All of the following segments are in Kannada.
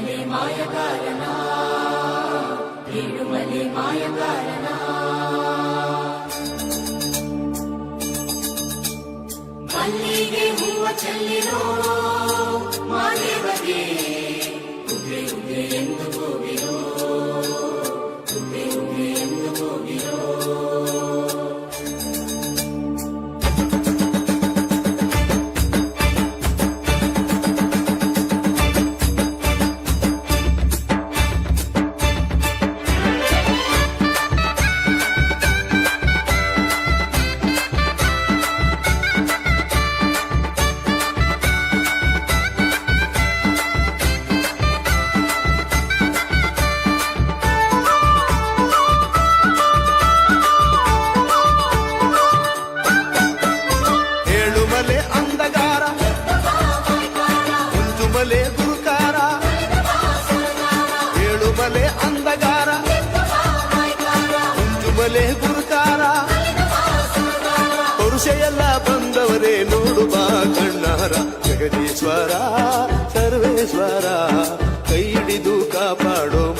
ಮಾಯಗಾರನ ಏಳುಮಲೆ ಮಾಯಗಾರನ ಮಲ್ಲಿಗೆ ಹೂವ ಚೆಲ್ಲಿರೋ ಸರ್ವೇಶ್ವರ ಕೈ ಹಿಡಿದು ಕಾಪಾಡೋ.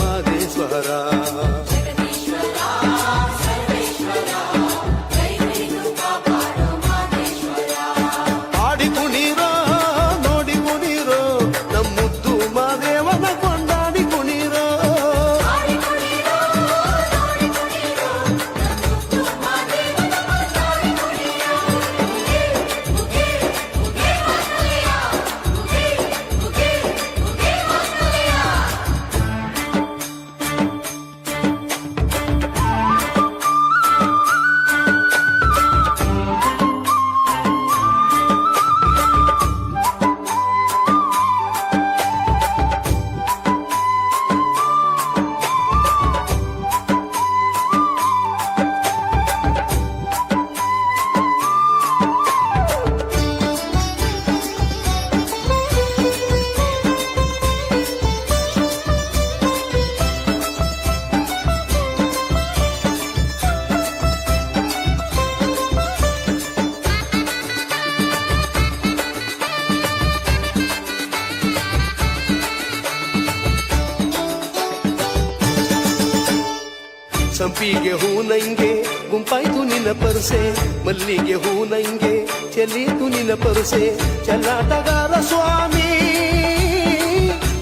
ಸಂಪಿಗೆ ಹೂ ನಂಗೆ ಗುಂಪಾಯ್ತು ನಿನ್ನ ಪರಸೆ ಮಲ್ಲಿಗೆ ಹೂ ನಂಗೆ ಚೆಲ್ಲೀತು ನಿನ್ನ ಪರಸೆ ಚೆಲ್ಲಾಟಗಾರ ಸ್ವಾಮಿ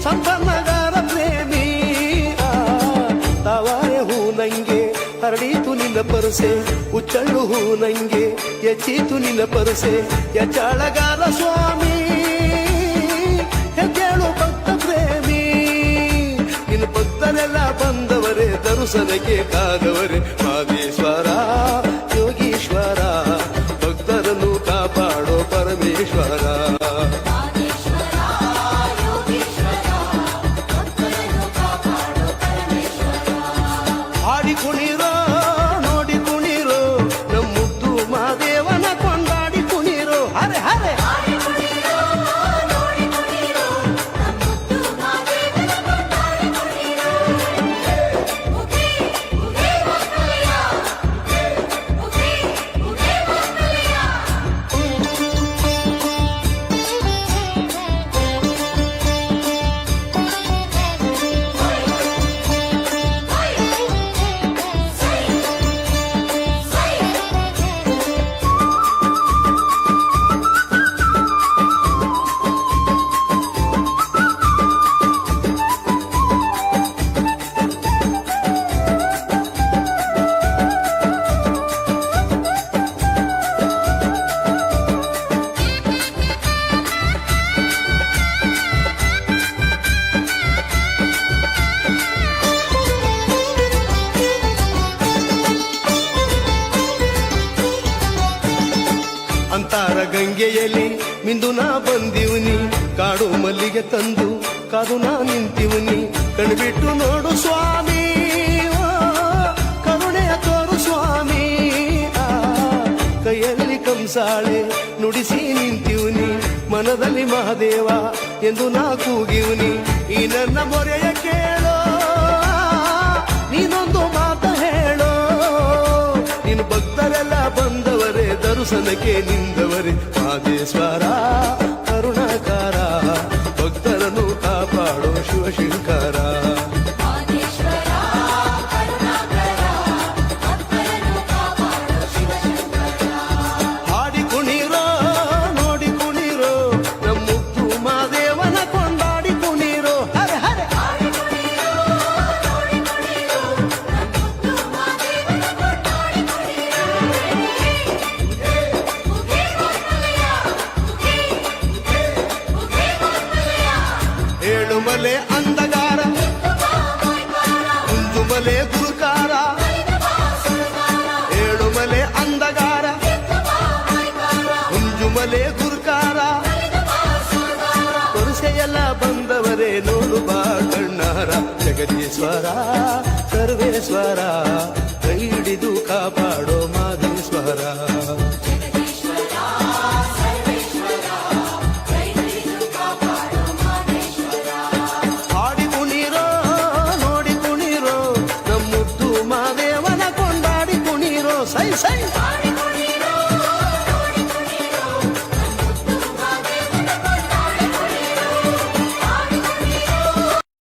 ಸಂಪನ್ನಗಾರ ಪ್ರೇಮಿ. ಆ, ತಾವಾರೆ ಹೂ ನಂಗೆ ಹರಡೀತು ನಿನ್ನ ಪರಸೆ ಉಚ್ಚಳ್ಳು ಹೂ ನಂಗೆ ಎಚ್ಚೀತು ನಿನ್ನ ಪರಸೆ ಎಚ್ಚಾಳಗಾರ ಸ್ವಾಮಿ. ಹೆಜ್ಜೇಳು ಭಕ್ತ ಪ್ರೇಮಿ ನಿನ್ನ ಭಕ್ತರೆಲ್ಲ ಬಂದವರೇ ದರುಸನಕ್ಕೆ ಕಾದವರೇ ಮಾದೇಶ್ವರ ಯೋಗೀಶ್ವರ ಗಂಗೆಯಲ್ಲಿ ಮಿಂದು ನಾ ಬಂದಿವ್ನಿ. ಕಾಡು ಮಲ್ಲಿಗೆ ತಂದು, ಕಾದು ನಾ ನಿಂತಿವ್ನಿ. ಕಣ್ಬಿಟ್ಟು ನೋಡು ಸ್ವಾಮಿ ಕರುಣೆಯ ತೋರು ಸ್ವಾಮಿ ಕೈಯಲ್ಲಿ ಕಂಸಾಳೆ ನುಡಿಸಿ ನಿಂತಿವನಿ. ಮನದಲ್ಲಿ ಮಹಾದೇವ ಎಂದು ನಾ ಕೂಗಿವ್ನಿ. ಈ ನನ್ನ ಮೊರೆಯ ಕೇಳೋ, ನೀನೊಂದು ಮಾತು ಹೇಳೋ. ನಿನ್ನ ಭಕ್ತರೆಲ್ಲ ಬಂದವರೇ ದರುಸನಕ್ಕೆ ನಿಂದವರೇ ಮಾದೇಶ್ವರ ಏಳುಮಲೆ ಅಂದಗಾರ. ಕುಂಜುಮಲೆ ಗುರುಕಾರ. ಏಳುಮಲೆ ಅಂದಗಾರ. ಕುಂಜುಮಲೆ ಗುರುಕಾರ. ಪುರುಷೆಯೆಲ್ಲ ಬಂದವರೇ ನೋಡು ಬಾ ಕಣ್ಣಾರ. ಜಗದೀಶ್ವರ, ಸರ್ವೇಶ್ವರ, ಕೈ ಹಿಡಿದು ಕಾಪಾಡೋ ಮಾಧೀಶ್ವರ 神。